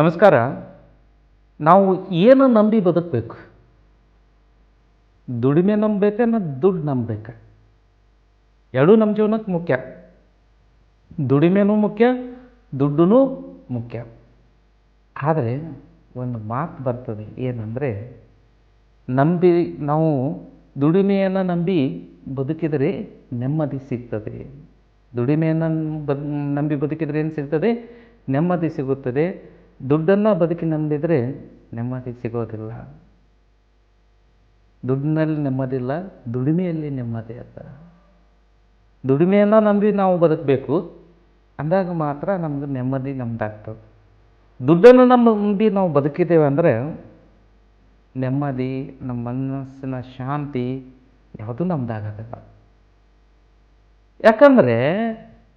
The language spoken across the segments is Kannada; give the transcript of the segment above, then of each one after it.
ನಮಸ್ಕಾರ. ನಾವು ಏನು ನಂಬಿ ಬದುಕಬೇಕು ದುಡಿಮೆ ನಂಬಬೇಕಾ ದುಡ್ಡು ನಂಬಬೇಕಾ? ಎರಡೂ ನಮ್ಮ ಜೀವನಕ್ಕೆ ಮುಖ್ಯ. ದುಡಿಮೆನೂ ಮುಖ್ಯ ದುಡ್ಡು ಮುಖ್ಯ. ಆದರೆ ಒಂದು ಮಾತು ಬರ್ತದೆ ಏನಂದರೆ, ನಂಬಿ ನಾವು ದುಡಿಮೆಯನ್ನು ನಂಬಿ ಬದುಕಿದರೆ ನೆಮ್ಮದಿ ಸಿಗ್ತದೆ. ದುಡಿಮೆಯನ್ನು ಬದ್, ನಂಬಿ ಬದುಕಿದರೆ ಏನು ಸಿಗ್ತದೆ? ನೆಮ್ಮದಿ ಸಿಗುತ್ತದೆ. ದುಡ್ಡನ್ನು ಬದುಕಿ ನಂಬಿದರೆ ನೆಮ್ಮದಿ ಸಿಗೋದಿಲ್ಲ. ದುಡ್ಡಿನಲ್ಲಿ ನೆಮ್ಮದಿ ಇಲ್ಲ, ದುಡಿಮೆಯಲ್ಲಿ ನೆಮ್ಮದಿ ಅಂತ ದುಡಿಮೆಯನ್ನು ನಂಬಿ ನಾವು ಬದುಕಬೇಕು, ಅಂದಾಗ ಮಾತ್ರ ನಮ್ಗೆ ನೆಮ್ಮದಿ ನಮ್ದಾಗ್ತದೆ. ದುಡ್ಡನ್ನು ನಂಬಿ ನಾವು ಬದುಕಿದ್ದೇವೆ ಅಂದರೆ ನೆಮ್ಮದಿ, ನಮ್ಮ ಮನಸ್ಸಿನ ಶಾಂತಿ ಯಾವುದೂ ನಮ್ದಾಗೋದಿಲ್ಲ ಯಾಕಂದರೆ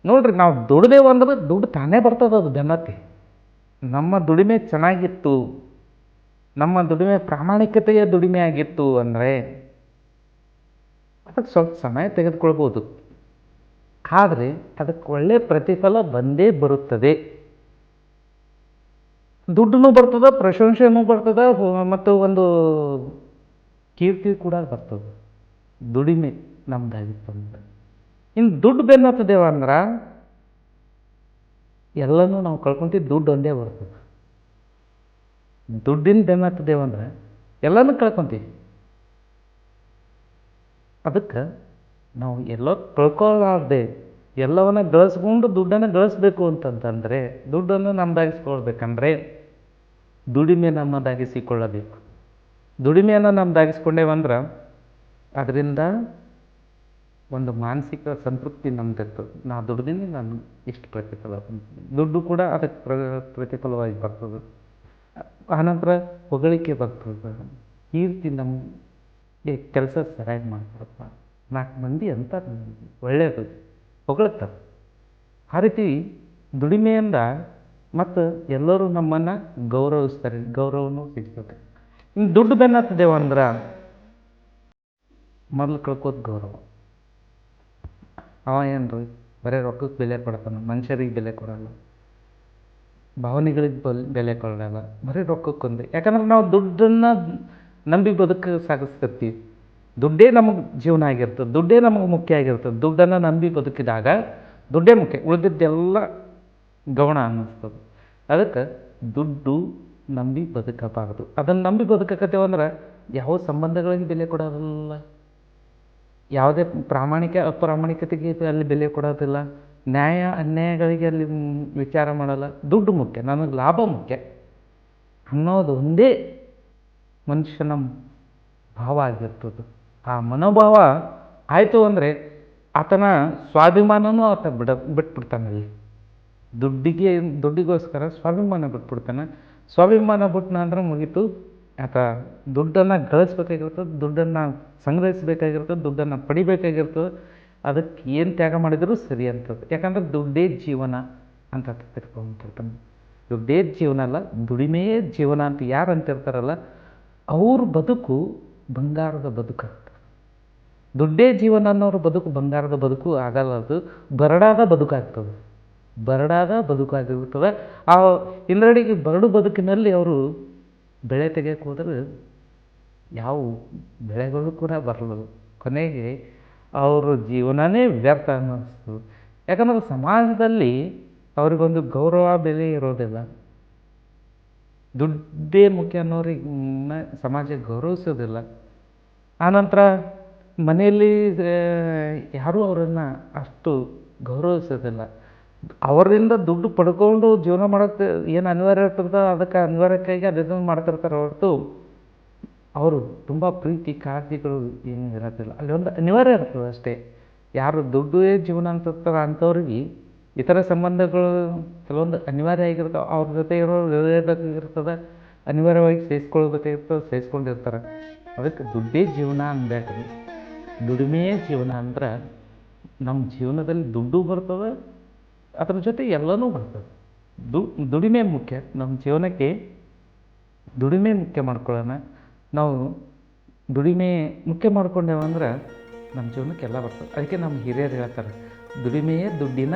ನೋಡ್ರಿ, ನಾವು ದುಡ್ದೇವು ಅಂದ್ರೆ ದುಡ್ಡು ತಾನೇ ಬರ್ತದೆ ಅದು ಬೆನ್ನತ್ತಿ ನಮ್ಮ ದುಡಿಮೆ ಚೆನ್ನಾಗಿತ್ತು, ನಮ್ಮ ದುಡಿಮೆ ಪ್ರಾಮಾಣಿಕತೆಯ ದುಡಿಮೆ ಆಗಿತ್ತು ಅಂದರೆ ಅದಕ್ಕೆ ಸ್ವಲ್ಪ ಸಮಯ ತೆಗೆದುಕೊಳ್ಬೋದು. ಆದರೆ ಅದಕ್ಕೆ ಒಳ್ಳೆಯ ಪ್ರತಿಫಲ ಬಂದೇ ಬರುತ್ತದೆ. ದುಡ್ಡು ಬರ್ತದೆ ಪ್ರಶಂಸೆನೂ ಬರ್ತದೆ, ಮತ್ತು ಒಂದು ಕೀರ್ತಿ ಕೂಡ ಬರ್ತದೆ. ದುಡಿಮೆ ನಮ್ದಾಗಿತ್ತು ಅಂದ್ರೆ. ಇನ್ನು ದುಡ್ಡು ಬೆನ್ನತ್ತದೇವ ಅಂದ್ರೆ ಎಲ್ಲನೂ ನಾವು ಕಳ್ಕೊಂತೀವಿ ದುಡ್ಡು ಒಂದೇ ಬರ್ತದೆ ದುಡ್ಡಿನ ಬೆನ್ನತ್ತದೇವಂದ್ರೆ ಎಲ್ಲನೂ ಕಳ್ಕೊತೀವಿ. ಅದಕ್ಕೆ ನಾವು ಎಲ್ಲ ಕಳ್ಕೊಳ್ಳಾರ್ದೆ ಎಲ್ಲವನ್ನ ಗಳಿಸ್ಕೊಂಡು ದುಡ್ಡನ್ನು ಗಳಿಸ್ಬೇಕು ಅಂತಂತಂದರೆ ದುಡ್ಡನ್ನು ನಮ್ಮದಾಗಿಸ್ಕೊಳ್ಬೇಕಂದ್ರೆ ದುಡಿಮೆ ನಮ್ಮದಾಗಿಸಿಕೊಳ್ಳಬೇಕು. ದುಡಿಮೆಯನ್ನು ನಮ್ಮದಾಗಿಸ್ಕೊಂಡೇವಂದ್ರೆ ಅದರಿಂದ ಒಂದು ಮಾನಸಿಕ ಸಂತೃಪ್ತಿ ನಮ್ದಿರ್ತದೆ. ನಾ ದುಡ್ದೀನಿ, ನಾನು ಇಷ್ಟು ಪ್ರತಿಫಲ. ದುಡ್ಡು ಕೂಡ ಅದಕ್ಕೆ ಪ್ರ, ಪ್ರತಿಫಲವಾಗಿ ಬರ್ತದೆ. ಆನಂತರ ಹೊಗಳಿಕೆ ಬರ್ತದೆ. ಕೀರ್ತಿ ನಮಗೆ ಕೆಲಸ ಸರಿಯಾಗಿ ಮಾಡ್ತಾರಪ್ಪ ನಾಲ್ಕು ಮಂದಿ ಅಂತ ಒಳ್ಳೆಯದು ಹೊಗಳ್ತಾರೆ. ಆ ರೀತಿ ದುಡಿಮೆಯಿಂದ ಮತ್ತು ಎಲ್ಲರೂ ನಮ್ಮನ್ನು ಗೌರವಿಸ್ತಾರೆ, ಗೌರವನೂ ಸಿಗ್ತದೆ. ಇನ್ನು ದುಡ್ಡು ಬೆನ್ನತ್ತದೆ ಅಂದ್ರೆ ಮೊದಲು ಕಳ್ಕೋದು ಗೌರವ. ಅವ ಏನು ರೀ? ಬರೀ ರೊಕ್ಕಕ್ಕೆ ಬೆಲೆ ಕೊಡ್ತಾನೆ ಮನುಷ್ಯರಿಗೆ ಬೆಲೆ ಕೊಡಲ್ಲ. ಭಾವನೆಗಳಿಗೆ ಬಲ್, ಬೆಲೆ ಕೊಡಲ್ಲ. ಬರೀ ರೊಕ್ಕಕ್ಕೊಂದು ಯಾಕಂದ್ರೆ ನಾವು ದುಡ್ಡನ್ನು ನಂಬಿ ಬದುಕು ಸಾಗಿಸ್ತಿರ್ತೀವಿ ದುಡ್ಡೇ ನಮಗೆ ಜೀವನ ಆಗಿರ್ತದೆ, ದುಡ್ಡೇ ನಮಗೆ ಮುಖ್ಯ ಆಗಿರ್ತದೆ. ದುಡ್ಡನ್ನು ನಂಬಿ ಬದುಕಿದಾಗ ದುಡ್ಡೇ ಮುಖ್ಯ, ಉಳಿದಿದ್ದೆಲ್ಲ ಗೌಣ ಅನ್ನಿಸ್ತದೆ. ಅದಕ್ಕೆ ದುಡ್ಡು ನಂಬಿ ಬದುಕಬಾರದು. ಅದನ್ನು ನಂಬಿ ಬದುಕಕತ್ತೇವಂದ್ರೆ ಯಾವ ಸಂಬಂಧಗಳಿಗೆ ಬೆಲೆ ಕೊಡೋದಿಲ್ಲ. ಯಾವುದೇ ಪ್ರಾಮಾಣಿಕ, ಅಪ್ರಾಮಾಣಿಕತೆಗೆ ಅಲ್ಲಿ ಬೆಲೆ ಕೊಡೋದಿಲ್ಲ. ನ್ಯಾಯ, ಅನ್ಯಾಯಗಳಿಗೆ ಅಲ್ಲಿ ವಿಚಾರ ಮಾಡಲ್ಲ. ದುಡ್ಡು ಮುಖ್ಯ, ನನಗೆ ಲಾಭ ಮುಖ್ಯ ಅನ್ನೋದು ಒಂದೇ ಮನುಷ್ಯನ ಭಾವ ಆಗಿರ್ತದೆ. ಆ ಮನೋಭಾವ ಆಯಿತು ಅಂದರೆ ಆತನ ಸ್ವಾಭಿಮಾನನೂ ಆತ ಬಿಡ ಬಿಟ್ಬಿಡ್ತಾನಲ್ಲಿ ದುಡ್ಡಿಗೆ, ದುಡ್ಡಿಗೋಸ್ಕರ ಸ್ವಾಭಿಮಾನ ಬಿಟ್ಬಿಡ್ತಾನೆ. ಸ್ವಾಭಿಮಾನ ಬಿಟ್ನ ಅಂದ್ರೆ ಮುಗೀತು. ಆತ ದುಡ್ಡನ್ನು ಗಳಿಸ್ಬೇಕಾಗಿರ್ತದೆ ದುಡ್ಡನ್ನು ಸಂಗ್ರಹಿಸ್ಬೇಕಾಗಿರ್ತದೆ ದುಡ್ಡನ್ನು ಪಡಿಬೇಕಾಗಿರ್ತದೆ ಅದಕ್ಕೆ ಏನು ತ್ಯಾಗ ಮಾಡಿದರೂ ಸರಿ ಅಂತದ್ದು ಯಾಕಂದ್ರೆ ದುಡ್ಡೇ ಜೀವನ ಅಂತ ತಿಳ್ಕೊಂತಿರ್ತಾನೆ. ದುಡ್ಡೇ ಜೀವನ ಅಲ್ಲ ದುಡಿಮೆಯೇ ಜೀವನ ಅಂತ ಯಾರು ಅಂತಿರ್ತಾರಲ್ಲ, ಅವ್ರ ಬದುಕು ಬಂಗಾರದ ಬದುಕು ದುಡ್ಡೇ ಜೀವನ ಅನ್ನೋರು ಬದುಕು ಬಂಗಾರದ ಬದುಕು ಆಗಲ್ಲ ಅದು, ಬರಡಾದ ಬದುಕಾಗ್ತದೆ. ಬರಡಾದ ಬದುಕಾಗಿರ್ತದೆ. ಆ ಇಂದ್ರಡಿಗೆ ಬರಡು ಬದುಕಿನಲ್ಲಿ ಅವರು ಬೆಳೆ ತೆಗೆಯಕ್ಕೆ ಹೋದರೆ ಯಾವ ಬೆಳೆಗಳು ಕೂಡ ಬರಲ್ಲ. ಕೊನೆಗೆ ಅವರ ಜೀವನನೇ ವ್ಯರ್ಥ ಅನ್ನಿಸ್ತು. ಯಾಕಂದ್ರೆ ಸಮಾಜದಲ್ಲಿ ಅವರಿಗೊಂದು ಗೌರವ ಬೆಲೆ ಇರೋದಿಲ್ಲ. ದುಡ್ಡೇ ಮುಖ್ಯ ಅನ್ನೋರಿಗೆ ಸಮಾಜ ಗೌರವಿಸೋದಿಲ್ಲ. ಆನಂತರ ಮನೆಯಲ್ಲಿ ಯಾರೂ ಅವರನ್ನು ಅಷ್ಟು ಗೌರವಿಸೋದಿಲ್ಲ. ಅವರಿಂದ ದುಡ್ಡು ಪಡ್ಕೊಂಡು ಜೀವನ ಮಾಡೋಕ್ಕೆ ಏನು ಅನಿವಾರ್ಯ ಇರ್ತದೆ ಅದಕ್ಕೆ ಅನಿವಾರ್ಯಕ್ಕಾಗಿ ಅದನ್ನು ಮಾಡ್ತಿರ್ತಾರೆ ಹೊರತು ಅವರು ತುಂಬ ಪ್ರೀತಿ, ಕಾಳಜಿಗಳು ಏನು ಇರೋದಿಲ್ಲ ಅಲ್ಲಿ ಒಂದು ಅನಿವಾರ್ಯ ಇರ್ತದೆ ಅಷ್ಟೇ. ಯಾರು ದುಡ್ಡೇ ಜೀವನ ಅಂತಿರ್ತಾರೆ ಅಂಥವ್ರಿಗೆ ಇತರ ಸಂಬಂಧಗಳು ಕೆಲವೊಂದು ಅನಿವಾರ್ಯ ಆಗಿರ್ತವೆ ಅವ್ರ ಜೊತೆ ಇರೋ ಇರ್ತದೆ, ಅನಿವಾರ್ಯವಾಗಿ ಸಹಿಸ್ಕೊಳ್ಬೇಕಾಗಿರ್ತದೆ ಸೇರಿಸ್ಕೊಂಡಿರ್ತಾರೆ. ಅದಕ್ಕೆ ದುಡ್ಡೇ ಜೀವನ ಅನ್ಬೇಡ್ರಿ ದುಡಿಮೆಯೇ ಜೀವನ ಅಂದ್ರೆ ನಮ್ಮ ಜೀವನದಲ್ಲಿ ದುಡ್ಡು ಬರ್ತದೆ ಅದ್ರ ಜೊತೆ ಎಲ್ಲನೂ ಬರ್ತದೆ. ದುಡಿಮೆ ಮುಖ್ಯ. ನಮ್ಮ ಜೀವನಕ್ಕೆ ದುಡಿಮೆ ಮುಖ್ಯ ಮಾಡ್ಕೊಳ್ಳೋಣ. ನಾವು ದುಡಿಮೆ ಮುಖ್ಯ ಮಾಡ್ಕೊಂಡೇವಂದ್ರೆ ನಮ್ಮ ಜೀವನಕ್ಕೆ ಎಲ್ಲ ಬರ್ತದೆ. ಅದಕ್ಕೆ ನಮ್ಮ ಹಿರಿಯರು ಹೇಳ್ತಾರೆ, ದುಡಿಮೆಯೇ ದುಡ್ಡಿನ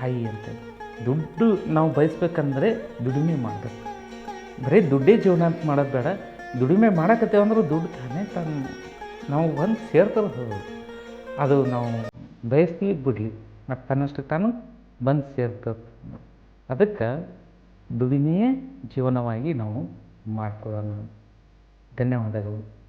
ತಾಯಿ ಅಂತೇಳಿ. ದುಡ್ಡು ನಾವು ಬಯಸ್ಬೇಕಂದ್ರೆ ದುಡಿಮೆ ಮಾಡಬೇಕು. ಬರೀ ದುಡ್ಡೇ ಜೀವನ ಅಂತ ಮಾಡೋದು ಬೇಡ. ದುಡಿಮೆ ಮಾಡಕತ್ತೇವೆ ಅಂದ್ರೆ ದುಡ್ಡು ತಾನೇ ತಾನು ನಾವು ಬಂದು ಹೋಗೋದು. ಅದು ನಾವು ಬಯಸ್ತೀವಿ ಬಿಡಲಿ. ಮತ್ತು ತನ್ನಷ್ಟು ತಾನು ಬಂದು ಸೇರ್ತದೆ ಅದಕ್ಕೆ ದುಡಿಮೆಯೇ ಜೀವನವಾಗಿ ನಾವು ಮಾಡ್ಕೊಳ್ಳೋಣ. ಧನ್ಯವಾದಗಳು.